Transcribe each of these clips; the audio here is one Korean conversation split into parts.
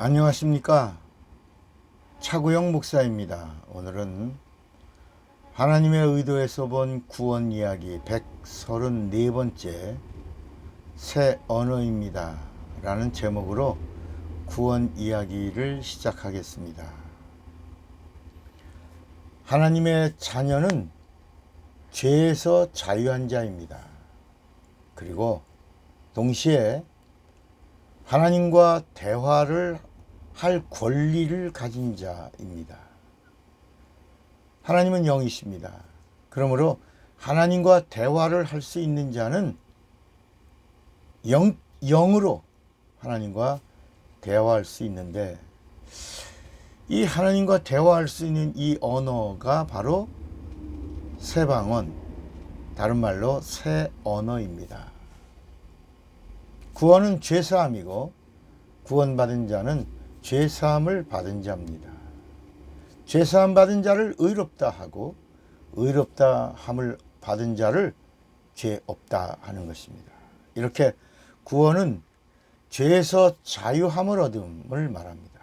안녕하십니까? 차구영 목사입니다. 오늘은 하나님의 의도에서 본 구원 이야기 134번째 새 언어입니다. 라는 제목으로 구원 이야기를 시작하겠습니다. 하나님의 자녀는 죄에서 자유한 자입니다. 그리고 동시에 하나님과 대화를 할 권리를 가진 자입니다. 하나님은 영이십니다. 그러므로 하나님과 대화를 할 수 있는 자는 영, 영으로 하나님과 대화할 수 있는데 이 하나님과 대화할 수 있는 이 언어가 바로 새방언, 다른 말로 새 언어입니다. 구원은 죄사함이고 구원받은 자는 죄사함을 받은 자입니다. 죄사함 받은 자를 의롭다 하고 의롭다 함을 받은 자를 죄 없다 하는 것입니다. 이렇게 구원은 죄에서 자유함을 얻음을 말합니다.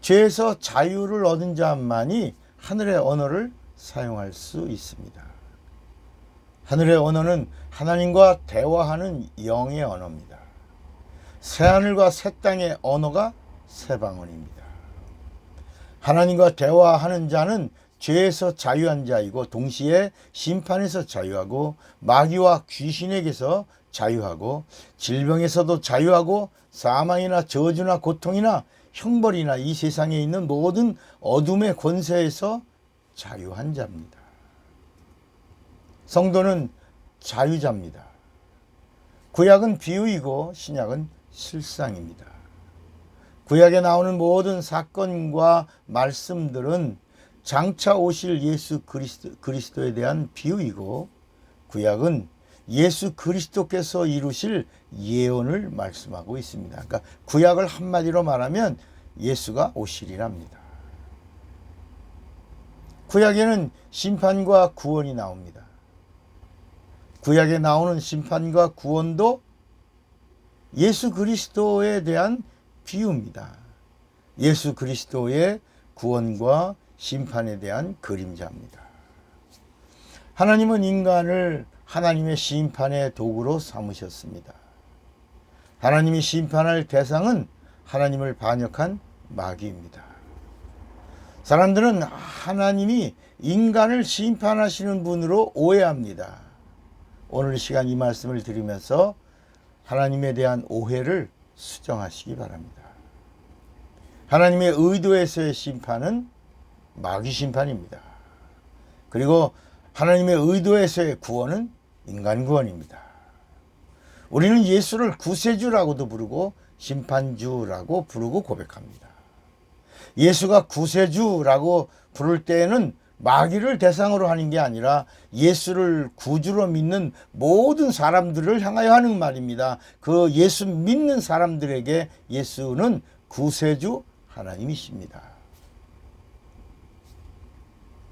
죄에서 자유를 얻은 자만이 하늘의 언어를 사용할 수 있습니다. 하늘의 언어는 하나님과 대화하는 영의 언어입니다. 새하늘과 새 땅의 언어가 새 방언입니다. 하나님과 대화하는 자는 죄에서 자유한 자이고 동시에 심판에서 자유하고 마귀와 귀신에게서 자유하고 질병에서도 자유하고 사망이나 저주나 고통이나 형벌이나 이 세상에 있는 모든 어둠의 권세에서 자유한 자입니다. 성도는 자유자입니다. 구약은 비유이고 신약은 실상입니다. 구약에 나오는 모든 사건과 말씀들은 장차 오실 예수 그리스도, 그리스도에 대한 비유이고 구약은 예수 그리스도께서 이루실 예언을 말씀하고 있습니다. 그러니까 구약을 한마디로 말하면 예수가 오시리랍니다. 구약에는 심판과 구원이 나옵니다. 구약에 나오는 심판과 구원도 예수 그리스도에 대한 비유입니다. 예수 그리스도의 구원과 심판에 대한 그림자입니다. 하나님은 인간을 하나님의 심판의 도구로 삼으셨습니다. 하나님이 심판할 대상은 하나님을 반역한 마귀입니다. 사람들은 하나님이 인간을 심판하시는 분으로 오해합니다. 오늘 시간 이 말씀을 드리면서 하나님에 대한 오해를 수정하시기 바랍니다. 하나님의 의도에서의 심판은 마귀 심판입니다. 그리고 하나님의 의도에서의 구원은 인간 구원입니다. 우리는 예수를 구세주라고도 부르고 심판주라고 부르고 고백합니다. 예수가 구세주라고 부를 때에는 마귀를 대상으로 하는 게 아니라 예수를 구주로 믿는 모든 사람들을 향하여 하는 말입니다. 그 예수 믿는 사람들에게 예수는 구세주 하나님이십니다.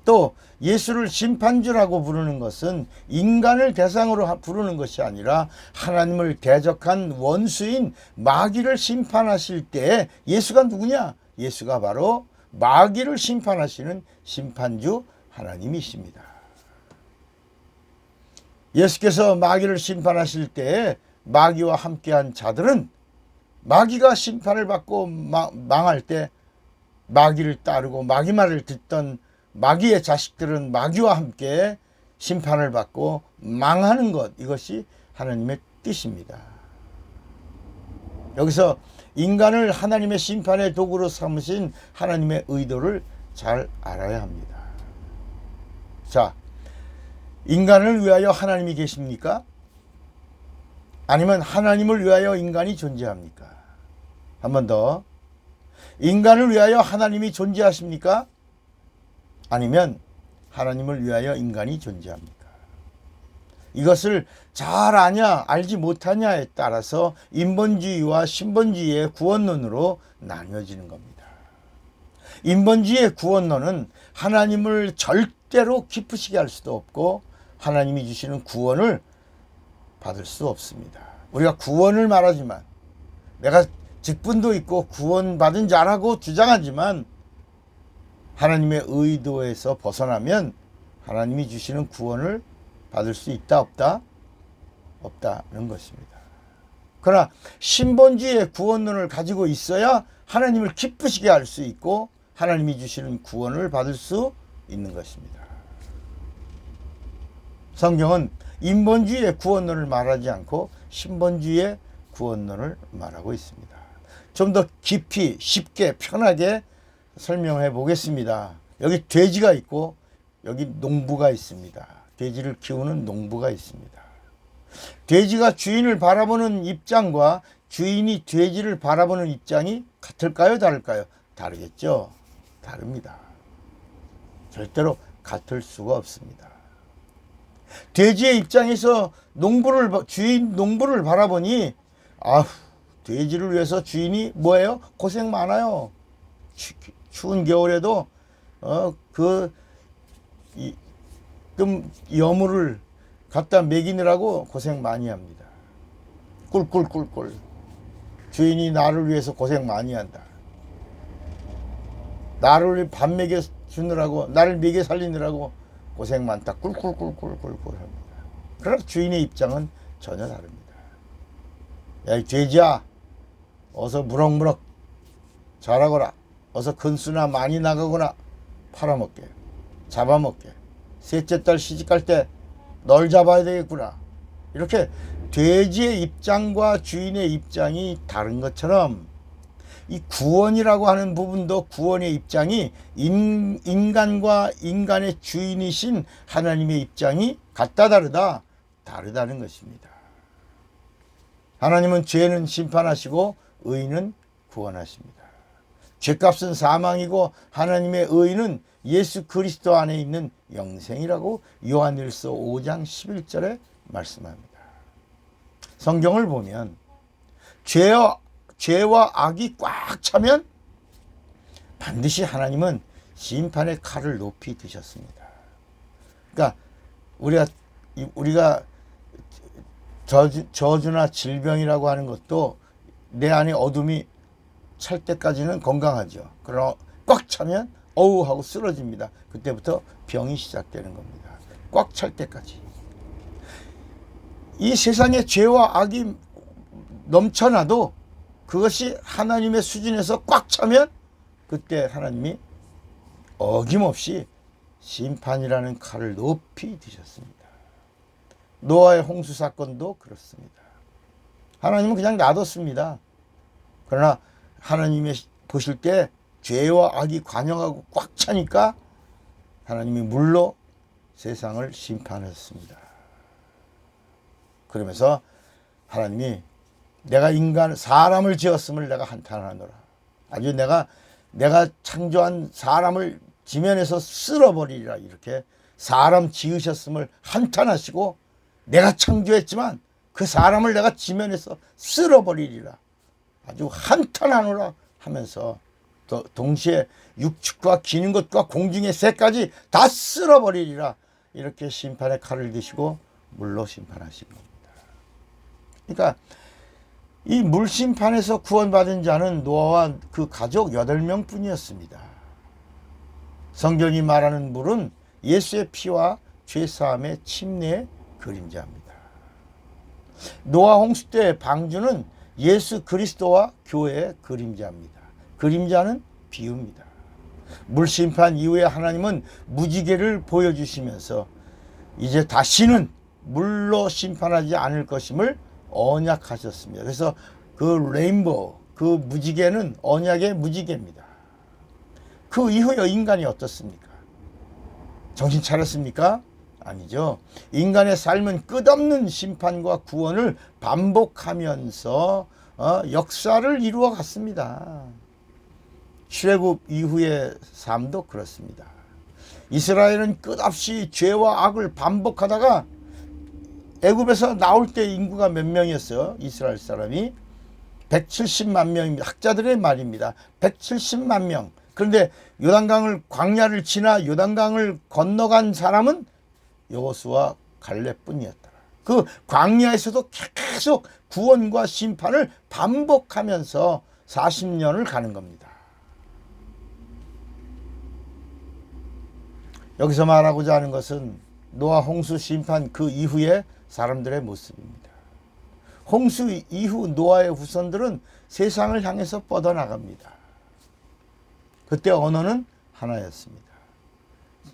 또 예수를 심판주라고 부르는 것은 인간을 대상으로 부르는 것이 아니라 하나님을 대적한 원수인 마귀를 심판하실 때 예수가 누구냐? 예수가 바로 마귀를 심판하시는 심판주 하나님이십니다. 예수께서 마귀를 심판하실 때 마귀와 함께한 자들은 마귀가 심판을 받고 망할 때 마귀를 따르고 마귀 말을 듣던 마귀의 자식들은 마귀와 함께 심판을 받고 망하는 것 이것이 하나님의 뜻입니다. 여기서 인간을 하나님의 심판의 도구로 삼으신 하나님의 의도를 잘 알아야 합니다. 자, 인간을 위하여 하나님이 계십니까? 아니면 하나님을 위하여 인간이 존재합니까? 한 번 더. 인간을 위하여 하나님이 존재하십니까? 아니면 하나님을 위하여 인간이 존재합니까? 이것을 잘 아냐, 알지 못하냐에 따라서 인본주의와 신본주의의 구원론으로 나뉘어지는 겁니다. 인본주의의 구원론은 하나님을 절대로 기쁘시게 할 수도 없고 하나님이 주시는 구원을 받을 수 없습니다. 우리가 구원을 말하지만 내가 직분도 있고 구원받은 자라고 주장하지만 하나님의 의도에서 벗어나면 하나님이 주시는 구원을 받을 수 있다 없다 없다는 것입니다. 그러나 신본주의의 구원론을 가지고 있어야 하나님을 기쁘시게 할 수 있고 하나님이 주시는 구원을 받을 수 있는 것입니다. 성경은 인본주의의 구원론을 말하지 않고 신본주의의 구원론을 말하고 있습니다. 좀 더 깊이 쉽게 편하게 설명해 보겠습니다. 여기 돼지가 있고 여기 농부가 있습니다. 돼지를 키우는 농부가 있습니다. 돼지가 주인을 바라보는 입장과 주인이 돼지를 바라보는 입장이 같을까요? 다를까요? 다르겠죠. 다릅니다. 절대로 같을 수가 없습니다. 돼지의 입장에서 농부를 주인 농부를 바라보니 아 돼지를 위해서 주인이 뭐예요? 고생 많아요. 추, 추운 겨울에도 어 그 좀 여물을 갖다 먹이느라고 고생 많이 합니다. 꿀꿀꿀꿀. 주인이 나를 위해서 고생 많이 한다. 나를 밥 먹여 주느라고 나를 먹여 살리느라고 고생 많다. 꿀꿀꿀꿀꿀꿀 합니다. 그러나 주인의 입장은 전혀 다릅니다. 야, 이 돼지야. 어서 무럭무럭 자라거라. 어서 근수나 많이 나가거나 팔아먹게. 잡아먹게. 셋째 딸 시집갈 때 널 잡아야 되겠구나. 이렇게 돼지의 입장과 주인의 입장이 다른 것처럼 이 구원이라고 하는 부분도 구원의 입장이 인, 인간과 인간의 주인이신 하나님의 입장이 같다 다르다 다르다는 것입니다. 하나님은 죄는 심판하시고 의는 구원하십니다. 죄값은 사망이고 하나님의 의는 예수 그리스도 안에 있는 영생이라고 요한일서 5장 11절에 말씀합니다. 성경을 보면 죄와, 죄와 악이 꽉 차면 반드시 하나님은 심판의 칼을 높이 드셨습니다. 그러니까 우리가 우리가 저주, 저주나 질병이라고 하는 것도 내 안에 어둠이 찰 때까지는 건강하죠. 그러나 꽉 차면 어우 하고 쓰러집니다. 그때부터 병이 시작되는 겁니다. 꽉 찰 때까지. 이 세상에 죄와 악이 넘쳐나도 그것이 하나님의 수준에서 꽉 차면 그때 하나님이 어김없이 심판이라는 칼을 높이 드셨습니다. 노아의 홍수 사건도 그렇습니다. 하나님은 그냥 놔뒀습니다. 그러나 하나님의 보실 때 죄와 악이 관영하고 꽉 차니까 하나님이 물로 세상을 심판했습니다. 그러면서 하나님이 내가 인간 사람을 지었음을 내가 한탄하노라. 아주 내가 내가 창조한 사람을 지면에서 쓸어버리리라 이렇게 사람 지으셨음을 한탄하시고 내가 창조했지만 그 사람을 내가 지면에서 쓸어버리리라 아주 한탄하노라 하면서 또 동시에 육축과 기는 것과 공중의 새까지 다 쓸어버리리라 이렇게 심판의 칼을 드시고 물로 심판하신 겁니다. 그러니까 이 물심판에서 구원받은 자는 노아와 그 가족 8명 뿐이었습니다. 성경이 말하는 물은 예수의 피와 죄사함의 침례의 그림자입니다. 노아 홍수 때 방주는 예수 그리스도와 교회의 그림자입니다. 그림자는 비유입니다. 물심판 이후에 하나님은 무지개를 보여주시면서 이제 다시는 물로 심판하지 않을 것임을 언약하셨습니다. 그래서 그 레인보우, 그 무지개는 언약의 무지개입니다. 그 이후에 인간이 어떻습니까? 정신 차렸습니까? 아니죠. 인간의 삶은 끝없는 심판과 구원을 반복하면서 어, 역사를 이루어 갔습니다. 출애굽 이후의 삶도 그렇습니다. 이스라엘은 끝없이 죄와 악을 반복하다가 애굽에서 나올 때 인구가 몇 명이었어요? 이스라엘 사람이 170만 명입니다. 학자들의 말입니다. 170만 명. 그런데 요단강을 광야를 지나 요단강을 건너간 사람은 여호수와 갈렙뿐이었더라. 그 광야에서도 계속 구원과 심판을 반복하면서 40년을 가는 겁니다. 여기서 말하고자 하는 것은 노아 홍수 심판 그 이후의 사람들의 모습입니다. 홍수 이후 노아의 후손들은 세상을 향해서 뻗어나갑니다. 그때 언어는 하나였습니다.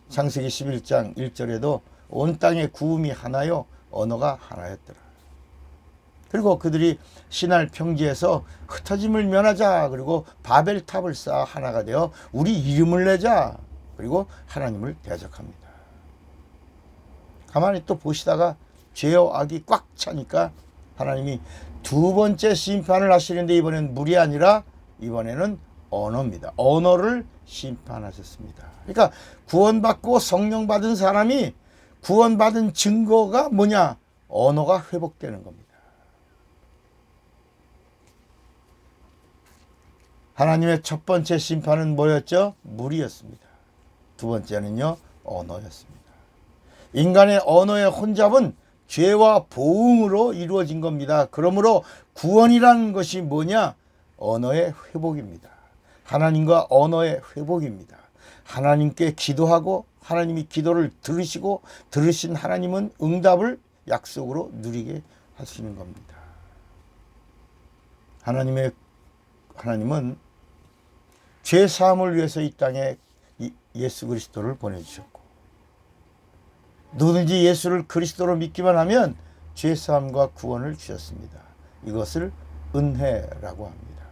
창세기 11장 1절에도 온 땅의 구음이 하나요 언어가 하나였더라. 그리고 그들이 신할 평지에서 흩어짐을 면하자 그리고 바벨탑을 쌓아 하나가 되어 우리 이름을 내자 그리고 하나님을 대적합니다. 가만히 또 보시다가 죄와 악이 꽉 차니까 하나님이 두 번째 심판을 하시는데 이번엔 물이 아니라 이번에는 언어입니다. 언어를 심판하셨습니다. 그러니까 구원받고 성령 받은 사람이 구원받은 증거가 뭐냐? 언어가 회복되는 겁니다. 하나님의 첫 번째 심판은 뭐였죠? 물이었습니다. 두 번째는요, 언어였습니다. 인간의 언어의 혼잡은 죄와 보응으로 이루어진 겁니다. 그러므로 구원이라는 것이 뭐냐? 언어의 회복입니다. 하나님과 언어의 회복입니다. 하나님께 기도하고 하나님이 기도를 들으시고 들으신 하나님은 응답을 약속으로 누리게 하시는 겁니다. 하나님의 하나님은 죄 사함을 위해서 이 땅에 예수 그리스도를 보내주셨고 누구든지 예수를 그리스도로 믿기만 하면 죄 사함과 구원을 주셨습니다. 이것을 은혜라고 합니다.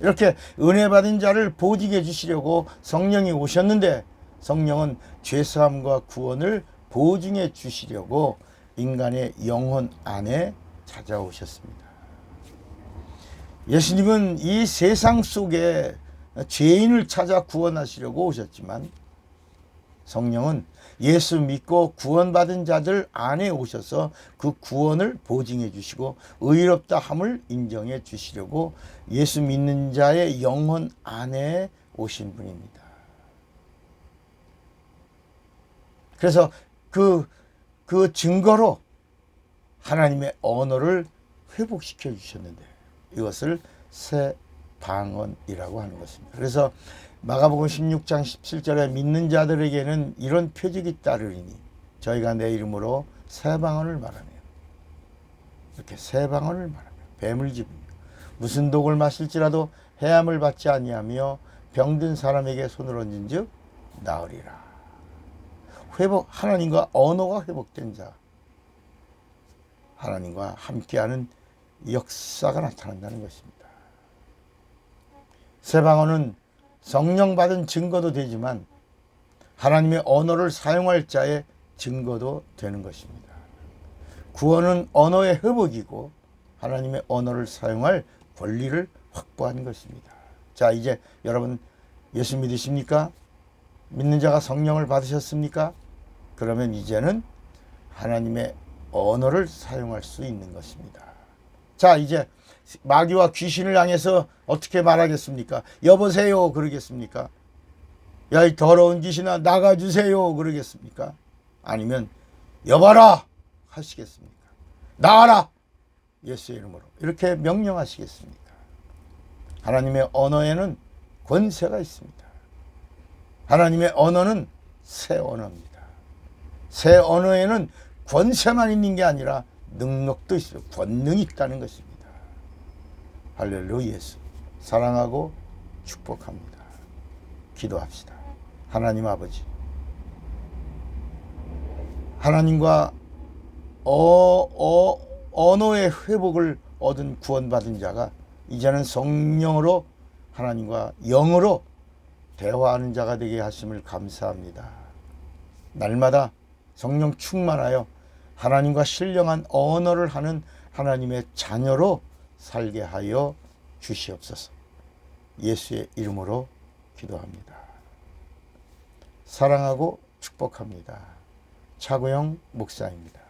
이렇게 은혜 받은 자를 보직해 주시려고 성령이 오셨는데 성령은 죄사함과 구원을 보증해 주시려고 인간의 영혼 안에 찾아오셨습니다. 예수님은 이 세상 속에 죄인을 찾아 구원하시려고 오셨지만 성령은 예수 믿고 구원받은 자들 안에 오셔서 그 구원을 보증해 주시고 의롭다 함을 인정해 주시려고 예수 믿는 자의 영혼 안에 오신 분입니다. 그래서 그, 그 증거로 하나님의 언어를 회복시켜 주셨는데 이것을 새 방언이라고 하는 것입니다. 그래서 마가복음 16장 17절에 믿는 자들에게는 이런 표적이 따르리니 저희가 내 이름으로 새 방언을 말하며 이렇게 새 방언을 말하며 뱀을 집으며 무슨 독을 마실지라도 해함을 받지 아니하며 병든 사람에게 손을 얹은즉 나으리라. 회복 하나님과 언어가 회복된 자 하나님과 함께하는 역사가 나타난다는 것입니다. 새 방언은 성령 받은 증거도 되지만 하나님의 언어를 사용할 자의 증거도 되는 것입니다. 구원은 언어의 회복이고 하나님의 언어를 사용할 권리를 확보하는 것입니다. 자, 이제 여러분 예수 믿으십니까? 믿는 자가 성령을 받으셨습니까? 그러면 이제는 하나님의 언어를 사용할 수 있는 것입니다. 자, 이제 마귀와 귀신을 향해서 어떻게 말하겠습니까? 여보세요 그러겠습니까? 야 이 더러운 귀신아 나가주세요 그러겠습니까? 아니면 여봐라 하시겠습니까? 나가라 예수의 이름으로 이렇게 명령하시겠습니까? 하나님의 언어에는 권세가 있습니다. 하나님의 언어는 새 언어입니다. 새 언어에는 권세만 있는 게 아니라 능력도 있어요. 권능이 있다는 것입니다. 할렐루야 사랑하고 축복합니다. 기도합시다. 하나님 아버지 하나님과 어, 어, 언어의 회복을 얻은 구원받은 자가 이제는 성령으로 하나님과 영으로 대화하는 자가 되게 하심을 감사합니다. 날마다 성령 충만하여 하나님과 신령한 언어를 하는 하나님의 자녀로 살게 하여 주시옵소서. 예수의 이름으로 기도합니다. 사랑하고 축복합니다. 차고영 목사입니다.